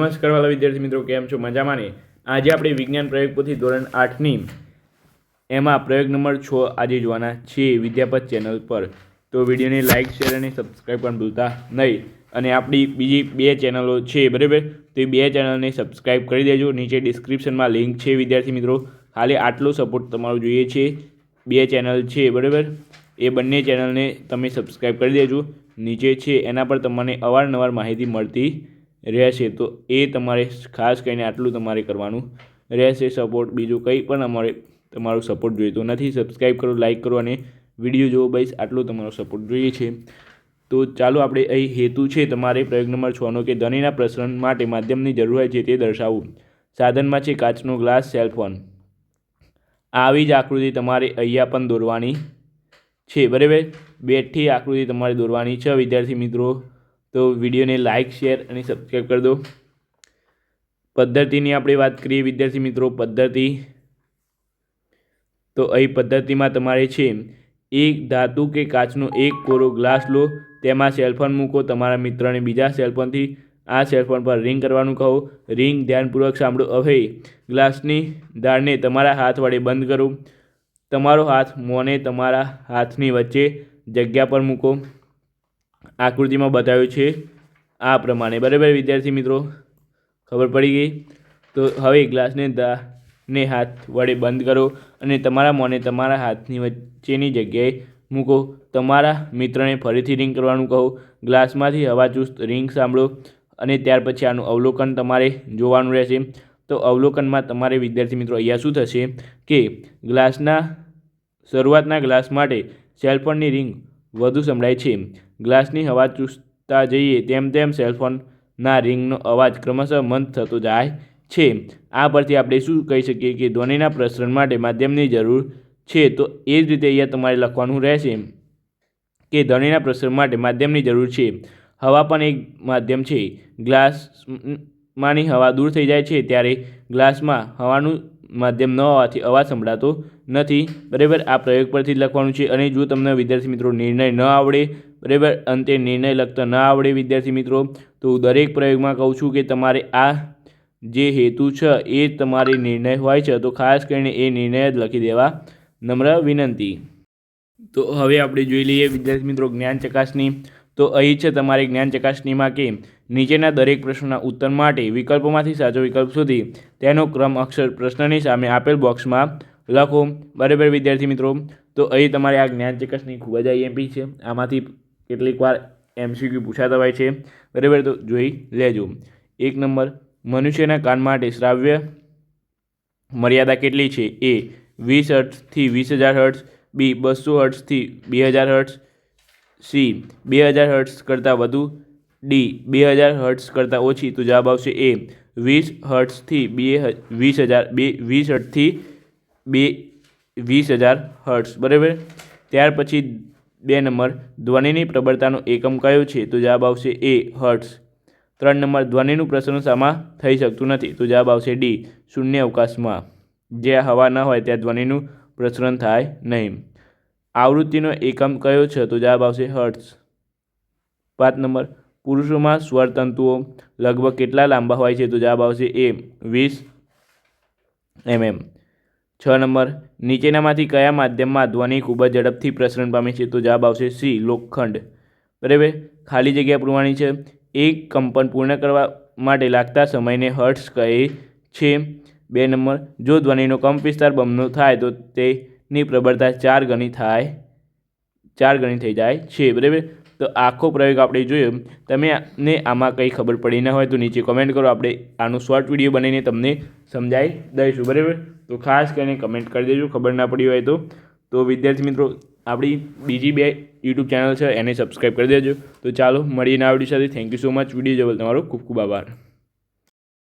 નમસ્કાર વાલા વિદ્યાર્થી મિત્રો, કેમ છો? મજામાં ને આજે આપણે વિજ્ઞાન પ્રયોગ પોથી ધોરણ આઠની એમાં પ્રયોગ નંબર છ આજે જોવાના છીએ વિદ્યાપત ચેનલ પર. તો વિડીયોને લાઇક શેર અને સબસ્ક્રાઈબ પણ ભૂલતા નહીં. અને આપણી બીજી બે ચેનલો છે, બરાબર? તો એ બે ચેનલને સબસ્ક્રાઈબ કરી દેજો. નીચે ડિસ્ક્રિપ્શનમાં લિંક છે વિદ્યાર્થી મિત્રો. ખાલી આટલો સપોર્ટ તમારો જોઈએ છે. બે ચેનલ છે, બરાબર? એ બંને ચેનલને તમે સબસ્ક્રાઈબ કરી દેજો. નીચે છે, એના પર તમને અવારનવાર માહિતી મળતી રહેશે, તો એ તમારે ખાસ કરીને આટલું તમારે કરવાનું રહેશે સપોર્ટ બીજું કંઈ પણ અમારે તમારો સપોર્ટ જોઈતો નથી. સબસ્ક્રાઈબ કરો લાઇક કરો અને વીડિયો જોવો બસ. આટલો તમારો સપોર્ટ જોઈએ છે. તો ચાલો આપણે અહીં હેતુ છે તમારે પ્રયોગ નંબર છનો કે ધ્વનિના પ્રસરણ માટે માધ્યમની જરૂર હોય છે તે દર્શાવવું. સાધનમાં છે કાચનો ગ્લાસ સેલફોન આવી જ આકૃતિ તમારે અહીંયા પણ દોરવાની છે. બરાબર? બેઠી આકૃતિ તમારે દોરવાની છે. વિદ્યાર્થી મિત્રો તો વિડીયોને લાઇક શેર અને સબસ્ક્રાઈબ કરી દો. પદ્ધતિની આપણે વાત કરીએ વિદ્યાર્થી મિત્રો, પદ્ધતિ. તો અહીં પદ્ધતિમાં તમારે છે, એક ધાતુ કે કાચનો એક કોરો ગ્લાસ લો, તેમાં સેલફોન મૂકો, તમારા મિત્રને બીજા સેલફોનથી આ સેલફોન પર રિંગ કરવાનું કહો. રિંગ ધ્યાનપૂર્વક સાંભળો. હવે ગ્લાસની દાળને તમારા હાથ વડે બંધ કરો. તમારો હાથ મોંને તમારા હાથની વચ્ચે જગ્યા પર મૂકો. આકૃતિમાં બતાવ્યું છે આ પ્રમાણે. બરાબર વિદ્યાર્થી મિત્રો? ખબર પડી ગઈ? તો હવે ગ્લાસને દા ને હાથ વડે બંધ કરો અને તમારા મોંને તમારા હાથની વચ્ચેની જગ્યાએ મૂકો. તમારા મિત્રને ફરીથી રિંગ કરવાનું કહો. ગ્લાસમાંથી હવાચુસ્ત રિંગ સાંભળો અને ત્યાર પછી આનું અવલોકન તમારે જોવાનું રહેશે. તો અવલોકનમાં તમારે વિદ્યાર્થી મિત્રો અહીંયા શું થશે કે ગ્લાસના શરૂઆતના ગ્લાસ માટે સેલફોનની રિંગ વધુ સંભળાય છે. ગ્લાસની હવા ચૂસતા જઈએ તેમ તેમ સેલફોનના રિંગનો અવાજ ક્રમશઃ મંદ થતો જાય છે. આ પરથી આપણે શું કહી શકીએ કે ધ્વનિના પ્રસરણ માટે માધ્યમની જરૂર છે? તો એ જ રીતે અહીંયા તમારે લખવાનું રહેશે કે ધ્વનિના પ્રસરણ માટે માધ્યમની જરૂર છે. હવા પણ એક માધ્યમ છે. ગ્લાસમાંની હવા દૂર થઈ જાય છે ત્યારે ગ્લાસમાં હવાનું માધ્યમ ન હોવાથી અવાજ સંભળાતો નથી. બરાબર? આ પ્રયોગ પરથી લખવાનું છે. અને જો તમને વિદ્યાર્થી મિત્રો નિર્ણય ન આવડે બરાબર? અંતે નિર્ણય લખતા ન આવડે વિદ્યાર્થી મિત્રો. તો દરેક પ્રયોગમાં કહું છું કે તમારે આ જે હેતુ છે એ તમારે નિર્ણય હોય છે, તો ખાસ કરીને એ નિર્ણય જ લખી દેવા નમ્ર વિનંતી. તો હવે આપણે જોઈ લઈએ વિદ્યાર્થી મિત્રો જ્ઞાન ચકાસણી. તો અહીં છે તમારી જ્ઞાન ચકાસણીમાં કે નીચેના દરેક પ્રશ્નના ઉત્તર માટે વિકલ્પોમાંથી સાચો વિકલ્પ સુધી તેનો ક્રમ, અક્ષર, પ્રશ્નની સામે આપેલ બોક્સમાં લખો. બરાબર વિદ્યાર્થી મિત્રો? તો અહીં તમારે આ જ્ઞાન ચકાસણી ખૂબ જ આઈએમપી છે. આમાંથી કેટલીક વાર એમસીક્યુ પૂછાતા હોય છે. બરાબર, તો જોઈ લેજો. એક નંબર, મનુષ્યના કાન માટે શ્રાવ્ય મર્યાદા કેટલી છે? એ વીસ હર્ટ્સથી વીસ હજાર હર્ટ્સ બી બસો હર્ટ્સથી બે હજાર હર્ટ્સ સી બે હજાર હર્ટ્સ કરતાં વધુ, ડી બે હજાર હર્ટ્સ કરતાં ઓછી. તો જવાબ આવશે એ વીસ હર્ટ્સથી બે વીસ હજાર, બે વીસ હર્ટ્સથી બે, વીસ હજાર હર્ટ્સ બરાબર? ત્યાર પછી બે નંબર, ધ્વનિની પ્રબળતાનો એકમ કયો છે? તો જવાબ આવશે એ હર્ટ્સ ત્રણ નંબર, ધ્વનિનું શામાં થઈ શકતું નથી. તો જવાબ આવશે ડી, શૂન્ય અવકાશમાં. જ્યાં હવા ન હોય ત્યાં ધ્વનિનું પ્રસરણ થાય નહીં. આવૃત્તિનો એકમ કયો છે? તો જવાબ આવશે હર્ટ્સ પાંચ નંબર, પુરુષોમાં સ્વરતંતુઓ લગભગ કેટલા લાંબા હોય છે? તો જવાબ આવશે એ, વીસ એમએમ. છ નંબર, નીચેનામાંથી કયા માધ્યમમાં ધ્વનિ ખૂબ જ ઝડપથી પ્રસરણ પામે છે તો જવાબ આવશે સી લોખંડ બરાબર? ખાલી જગ્યા પૂરવાની છે. એક કંપન પૂર્ણ કરવા માટે લાગતા સમયને હર્ટ્સ કહે છે. બે નંબર, જો ધ્વનિનો કંપ વિસ્તાર બમણો થાય તો તેની પ્રબળતા ચાર ગણી થાય, ચાર ગણી થઈ જાય છે. બરાબર? તો આખો પ્રયોગ આપણે જોયો. તમે ને આમાં કંઈ ખબર પડી ના હોય તો નીચે કમેન્ટ કરો. આપણે આનું શોર્ટ વીડિયો બનાવીને તમને સમજાવી દઈશું. બરાબર? તો ખાસ કરીને કમેન્ટ કરી દેજો. ખબર ના પડી હોય તો. તો વિદ્યાર્થી મિત્રો, આપણી બીજી બે યુટ્યુબ ચેનલ છે, એને સબસ્ક્રાઈબ કરી દેજો. તો ચાલો મળીને આવડી સાથે. Thank you so much video જોવા તમારો ખૂબ ખૂબ આભાર.